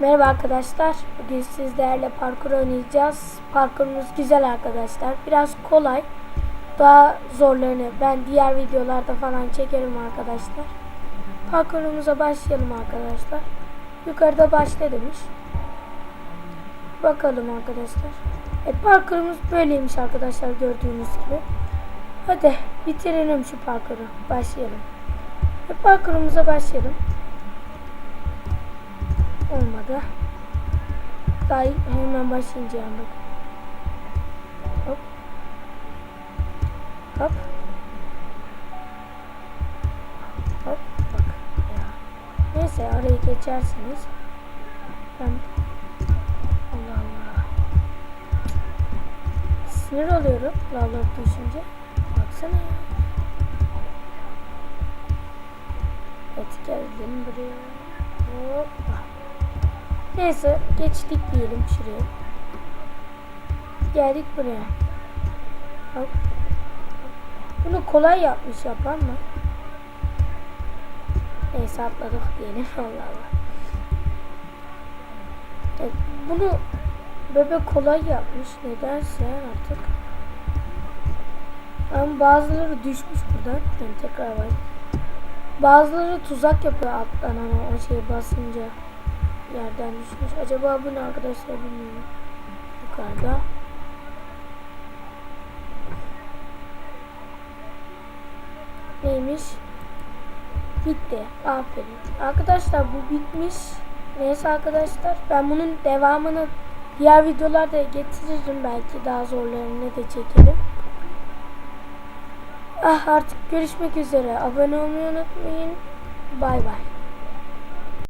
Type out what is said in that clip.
Merhaba arkadaşlar. Bugün sizlerle parkur oynayacağız. Parkurumuz güzel arkadaşlar. Biraz kolay. Daha zorlarını ben diğer videolarda falan çekerim arkadaşlar. Parkurumuza başlayalım arkadaşlar. Yukarıda başla demiş. Bakalım arkadaşlar. E, parkurumuz böyleymiş arkadaşlar gördüğünüz gibi. Hadi bitirelim şu parkuru. Başlayalım. E, parkurumuza başlayalım. Olmadı. Daha hemen başlayınca yandık. Hop. Hop. Hop. Bak. Ya. Neyse arayı geçersiniz. Ben Allah Allah. Sinir oluyorum lavları düşünce. Baksana ya. Evet geldim buraya. Hoppa. Neyse geçtik diyelim şuraya. Geldik buraya. Hop. Bunu kolay yapmış yapan mı? Neyse atladık diyelim. Allah Allah. Evet, bunu bebek kolay yapmış. Nedense artık. Ama bazıları düşmüş buradan. Yani tekrar var. Bazıları tuzak yapıyor alttan ama o şeye basınca yerden düşmüş. Acaba bu ne arkadaşlar bilmiyorum. Yukarıda. Neymiş? Bitti. Aferin. Arkadaşlar bu bitmiş. Neyse arkadaşlar ben bunun devamını diğer videolarda getiririm belki daha zorlarını da çekelim. Ah artık görüşmek üzere. Abone olmayı unutmayın. Bay bay.